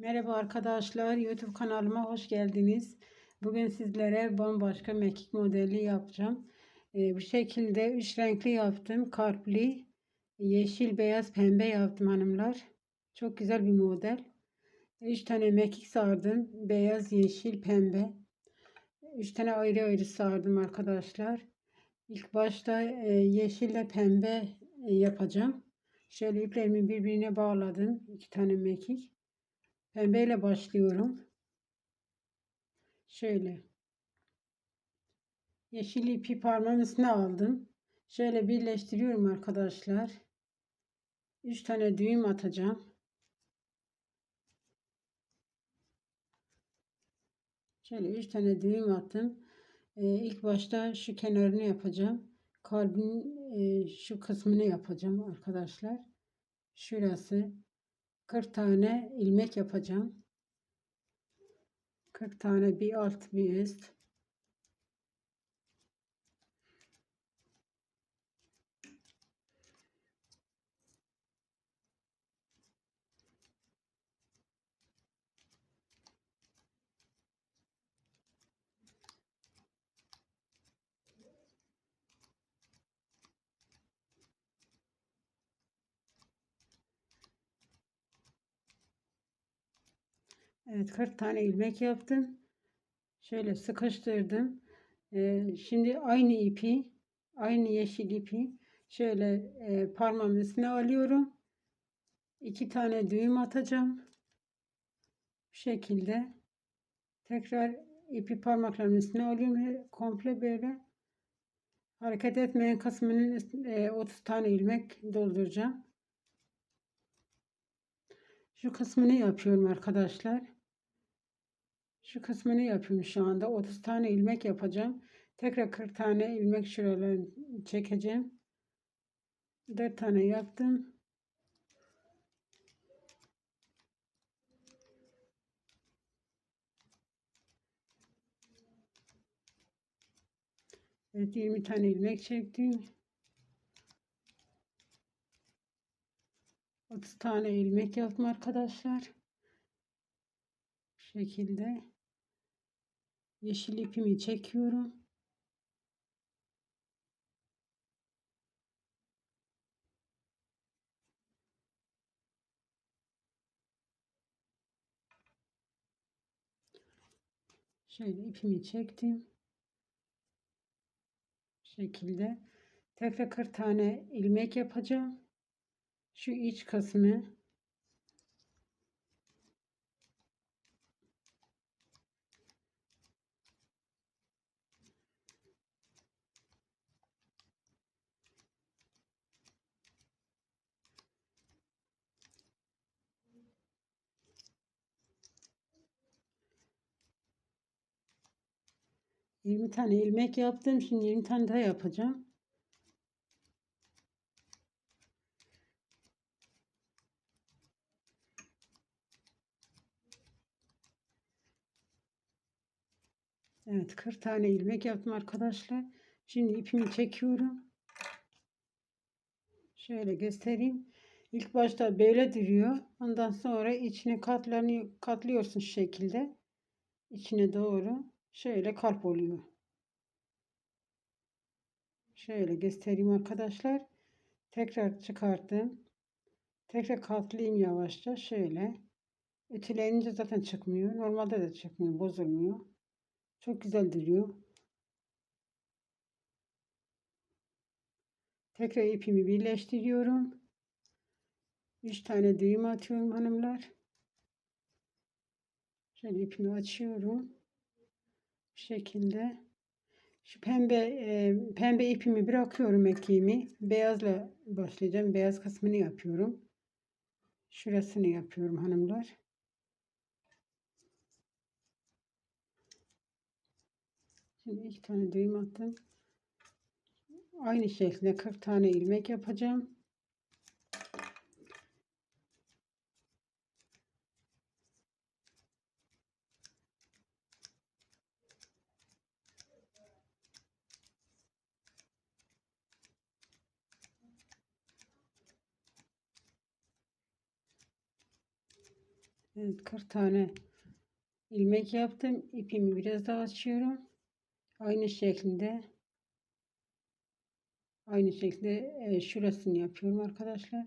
Merhaba arkadaşlar, YouTube kanalıma hoş geldiniz. Bugün sizlere bambaşka mekik modeli yapacağım. Ee, bu şekilde üç renkli yaptım. Kalpli, yeşil, beyaz, pembe yaptım hanımlar. Çok güzel bir model. Üç tane mekik sardım. Beyaz, yeşil, pembe. Üç tane ayrı ayrı sardım arkadaşlar. İlk başta e, yeşille pembe e, yapacağım. Şöyle iplerimi birbirine bağladım. İki tane mekik. Pembeyle başlıyorum. Şöyle. Yeşil ipi parmağımın üstüne aldım. Şöyle birleştiriyorum arkadaşlar. 3 tane düğüm atacağım. Şöyle 3 tane düğüm attım. Ee, ilk başta şu kenarını yapacağım. Kalbin e, şu kısmını yapacağım arkadaşlar. Şurası 40 tane ilmek yapacağım. 40 tane bir alt bir üst. Evet 40 tane ilmek yaptım. Şöyle sıkıştırdım. Ee, şimdi aynı ipi, aynı yeşil ipi şöyle e, parmağımın üstüne alıyorum. İki tane düğüm atacağım. Bu şekilde tekrar ipi parmaklarımın üstüne alıyorum komple böyle hareket etmeyen kısmının üstüne, 30 tane ilmek dolduracağım. Şu kısmını yapıyorum arkadaşlar. Şu kısmını yapıyorum şu anda. 30 tane ilmek yapacağım. Tekrar 40 tane ilmek şuralarını çekeceğim. 4 tane yaptım. Evet 20 tane ilmek çektim. 30 tane ilmek yaptım arkadaşlar. Bu şekilde yeşil ipimi çekiyorum. Şöyle ipimi çektim. Bu şekilde tekrar 40 tane ilmek yapacağım. Şu iç kısmı 20 tane ilmek yaptım. Şimdi 20 tane daha yapacağım. Evet 40 tane ilmek yaptım arkadaşlar. Şimdi ipimi çekiyorum. Şöyle göstereyim. İlk başta böyle duruyor. Ondan sonra içine katlanıyor, katlıyorsun şu şekilde. İçine doğru şöyle kalp oluyor. Şöyle göstereyim arkadaşlar. Tekrar çıkarttım. Tekrar katlayayım yavaşça. Şöyle. Ütüleyince zaten çıkmıyor. Normalde de çıkmıyor. Bozulmuyor. Çok güzel duruyor. Tekrar ipimi birleştiriyorum. 3 tane düğüm atıyorum hanımlar. Şöyle ipimi açıyorum. Bu şekilde. Şu pembe e, pembe ipimi bırakıyorum ekiğimi. Beyazla başlayacağım. Beyaz kısmını yapıyorum. Şurasını yapıyorum hanımlar. Şimdi iki tane düğüm attım. Aynı şekilde 40 tane ilmek yapacağım. Evet 40 tane ilmek yaptım. İpimi biraz daha açıyorum. Aynı şekilde aynı şekilde e, şurasını yapıyorum arkadaşlar.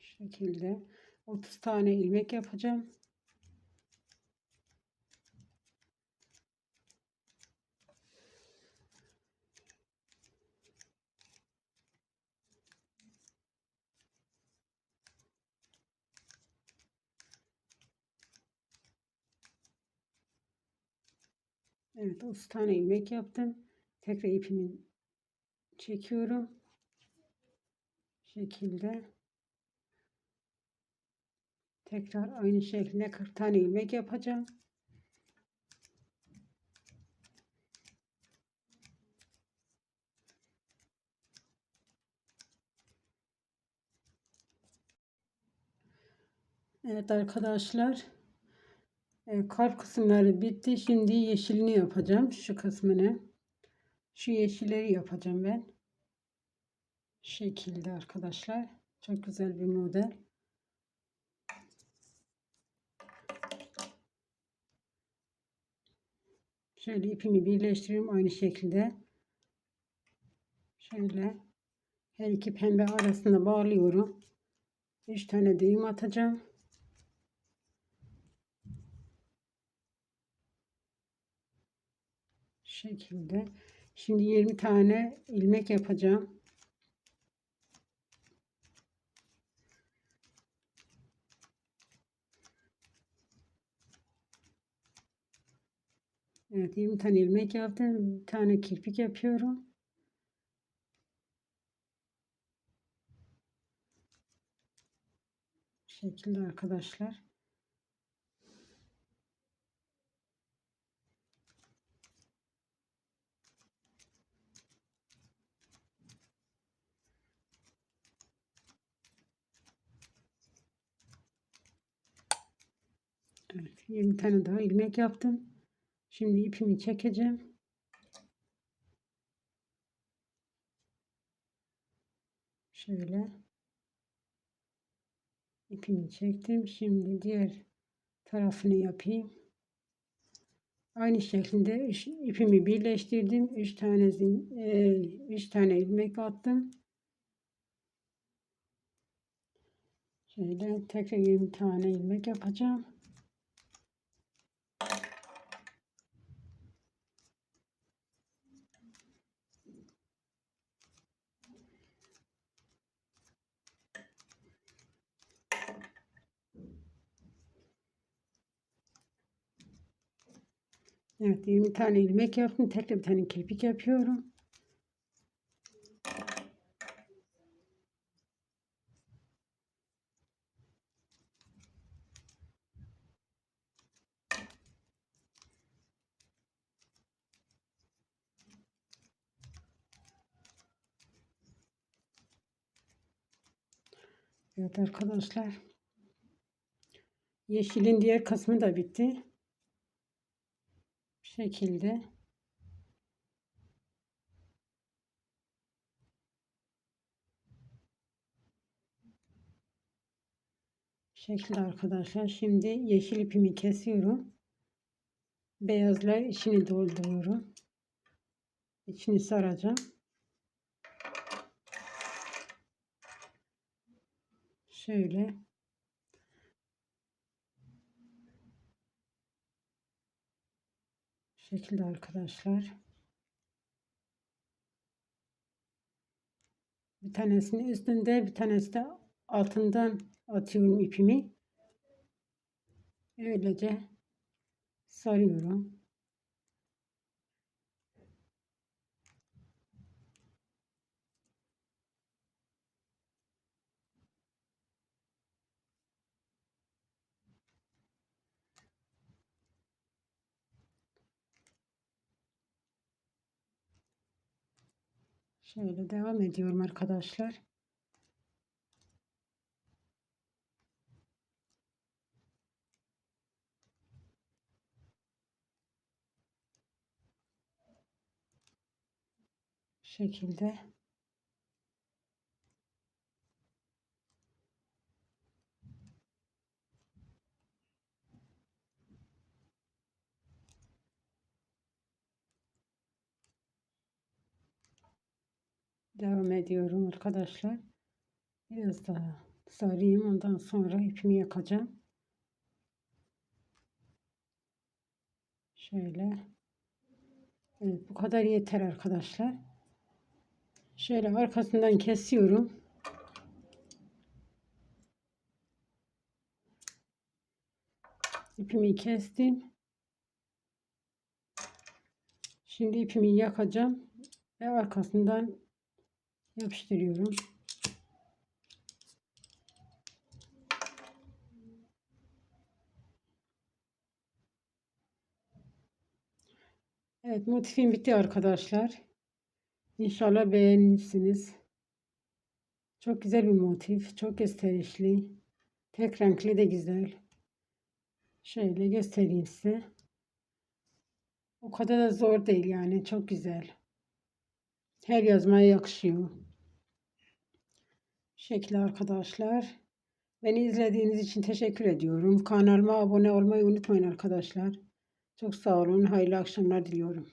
Şu şekilde 30 tane ilmek yapacağım. Evet 30 tane ilmek yaptım. Tekrar ipimi çekiyorum. şekilde. Tekrar aynı şekilde 40 tane ilmek yapacağım. Evet arkadaşlar. E, kalp kısımları bitti. Şimdi yeşilini yapacağım. Şu kısmını. Şu yeşilleri yapacağım ben. Şekilde arkadaşlar. Çok güzel bir model. Şöyle ipimi birleştiriyorum aynı şekilde. Şöyle her iki pembe arasında bağlıyorum. 3 tane düğüm atacağım. Şekilde. Şimdi 20 tane ilmek yapacağım. Evet 20 tane ilmek yaptım. Bir tane kirpik yapıyorum. şekilde arkadaşlar. Evet, 20 tane daha ilmek yaptım. Şimdi ipimi çekeceğim. Şöyle ipimi çektim. Şimdi diğer tarafını yapayım. Aynı şekilde ipimi birleştirdim. 3 tane 3 tane ilmek attım. Şöyle tekrar 20 tane ilmek yapacağım. Evet 20 tane ilmek yaptım. Tekrar bir tane kirpik yapıyorum. Evet arkadaşlar. Yeşilin diğer kısmı da bitti şekilde şekilde arkadaşlar. Şimdi yeşil ipimi kesiyorum. Beyazlar içini dolduruyorum. İçini saracağım. Şöyle şekilde arkadaşlar. Bir tanesini üstünde bir tanesi de altından atıyorum ipimi. Öylece sarıyorum. Şöyle devam ediyorum arkadaşlar. şekilde devam ediyorum arkadaşlar. Biraz daha sarayım. Ondan sonra ipimi yakacağım. Şöyle. Evet, bu kadar yeter arkadaşlar. Şöyle arkasından kesiyorum. İpimi kestim. Şimdi ipimi yakacağım ve arkasından yapıştırıyorum. Evet motifim bitti arkadaşlar. İnşallah beğenirsiniz. Çok güzel bir motif. Çok gösterişli. Tek renkli de güzel. Şöyle göstereyim size. O kadar da zor değil yani. Çok güzel. Her yazmaya yakışıyor. Şekli arkadaşlar. Beni izlediğiniz için teşekkür ediyorum. Kanalıma abone olmayı unutmayın arkadaşlar. Çok sağ olun. Hayırlı akşamlar diliyorum.